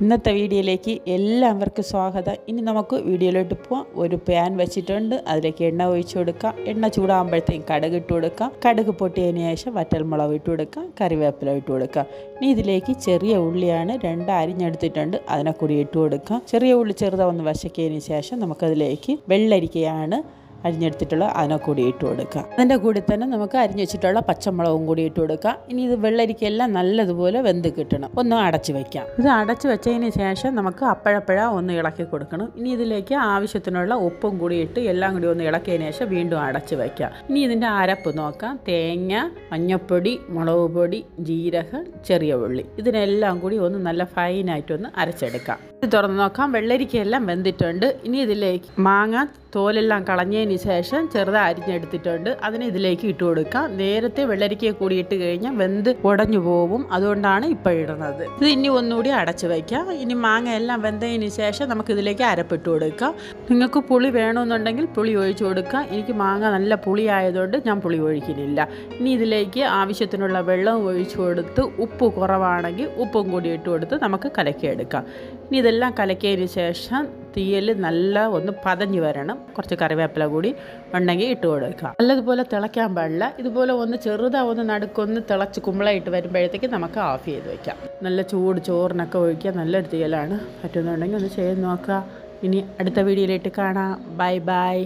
ഇന്നത്തെ വീഡിയോയിലേക്ക് എല്ലാവർക്കും സ്വാഗതം. ഇനി നമുക്ക് വീഡിയോയിലോട്ട് പോവാം. ഒരു പാൻ വെച്ചിട്ടുണ്ട്. അതിലേക്ക് എണ്ണ ഒഴിച്ചു കൊടുക്കാം. എണ്ണ ചൂടാകുമ്പോഴത്തേക്കും കടുക് ഇട്ട് കൊടുക്കാം. കടുക് പൊട്ടിയതിന് ശേഷം വറ്റൽമുളക് ഇട്ട് കൊടുക്കാം. കറിവേപ്പില ഇട്ട് കൊടുക്കാം. ഇനി ഇതിലേക്ക് ചെറിയ ഉള്ളിയാണ് രണ്ട് അരിഞ്ഞെടുത്തിട്ടുണ്ട്. അതിനെ കൂടി ഇട്ട് കൊടുക്കാം. ചെറിയ ഉള്ളി ചെറുതാ ഒന്ന് വശക്കിയതിന് ശേഷം നമുക്കതിലേക്ക് വെള്ളരിക്കയാണ് അരിഞ്ഞെടുത്തിട്ടുള്ള അതിനെ കൂടി ഇട്ട് കൊടുക്കുക. അതിന്റെ കൂടെ തന്നെ നമുക്ക് അരിഞ്ഞു വെച്ചിട്ടുള്ള പച്ചമുളകും കൂടി ഇട്ട് കൊടുക്കുക. ഇനി ഇത് വെള്ളരിക്കെല്ലാം നല്ലതുപോലെ വെന്ത് കിട്ടണം. ഒന്ന് അടച്ച് വയ്ക്കാം ഇത് അടച്ച് വെച്ചതിന് ശേഷം നമുക്ക് അപ്പഴപ്പഴ ഒന്ന് ഇളക്കി കൊടുക്കണം. ഇനി ഇതിലേക്ക് ആവശ്യത്തിനുള്ള ഉപ്പും കൂടി ഇട്ട് എല്ലാം കൂടി ഒന്ന് ഇളക്കിയതിന് ശേഷം വീണ്ടും അടച്ച് വയ്ക്കാം ഇനി ഇതിന്റെ അരപ്പ് നോക്കാം. തേങ്ങ മഞ്ഞപ്പൊടി മുളക് പൊടി ജീരകം ചെറിയ ഉള്ളി. ഇതിനെല്ലാം കൂടി ഒന്ന് നല്ല ഫൈനായിട്ടൊന്ന് അരച്ചെടുക്കാം. ഇത് തുറന്ന് നോക്കാം. വെള്ളരിക്കയെല്ലാം വെന്തിട്ടുണ്ട്. ഇനി ഇതിലേക്ക് മാങ്ങ തോലെല്ലാം കളഞ്ഞതിന് ശേഷം ചെറുതായി അരിഞ്ഞെടുത്തിട്ടുണ്ട്. അതിനെ ഇതിലേക്ക് ഇട്ട് കൊടുക്കാം. നേരത്തെ വെള്ളരിക്കയെ കൂടി ഇട്ട് കഴിഞ്ഞാൽ വെന്ത് ഉടഞ്ഞു പോകും അതുകൊണ്ടാണ് ഇപ്പോൾ ഇടുന്നത്. ഇത് ഇനി ഒന്നുകൂടി അടച്ചു വയ്ക്കാം. ഇനി മാങ്ങ എല്ലാം വെന്തതിന് ശേഷം നമുക്ക് ഇതിലേക്ക് അരപ്പിട്ട് കൊടുക്കാം. നിങ്ങൾക്ക് പുളി വേണമെന്നുണ്ടെങ്കിൽ പുളി ഒഴിച്ചു കൊടുക്കാം. എനിക്ക് മാങ്ങ നല്ല പുളി ആയതുകൊണ്ട് ഞാൻ പുളി ഒഴിക്കുന്നില്ല. ഇനി ഇതിലേക്ക് ആവശ്യത്തിനുള്ള വെള്ളവും ഒഴിച്ചു കൊടുത്ത് ഉപ്പ് കുറവാണെങ്കിൽ ഉപ്പും കൂടി ഇട്ട് കൊടുത്ത് നമുക്ക് കലക്കിയെടുക്കാം. ഇനി ഇതെല്ലാം കലക്കിയതിന് ശേഷം തീയൽ നല്ല ഒന്ന് പതഞ്ഞു വരണം. കുറച്ച് കറിവേപ്പില കൂടി ഉണ്ടെങ്കിൽ ഇട്ട് കൊടുക്കുക. നല്ലതുപോലെ തിളയ്ക്കാൻ പാടില്ല. ഇതുപോലെ ഒന്ന് ചെറുതാ ഒന്ന് നടുക്കൊന്ന് തിളച്ച് കുമ്പളായിട്ട് വരുമ്പോഴത്തേക്ക് നമുക്ക് ഓഫ് ചെയ്ത് വയ്ക്കാം നല്ല ചൂട് ചോറിനൊക്കെ ഒഴിക്കുക. നല്ലൊരു തീയലാണ്. പറ്റുന്നുണ്ടെങ്കിൽ ഒന്ന് ചെയ്ത് നോക്കുക. ഇനി അടുത്ത വീഡിയോയിലിട്ട് കാണാം. Bye bye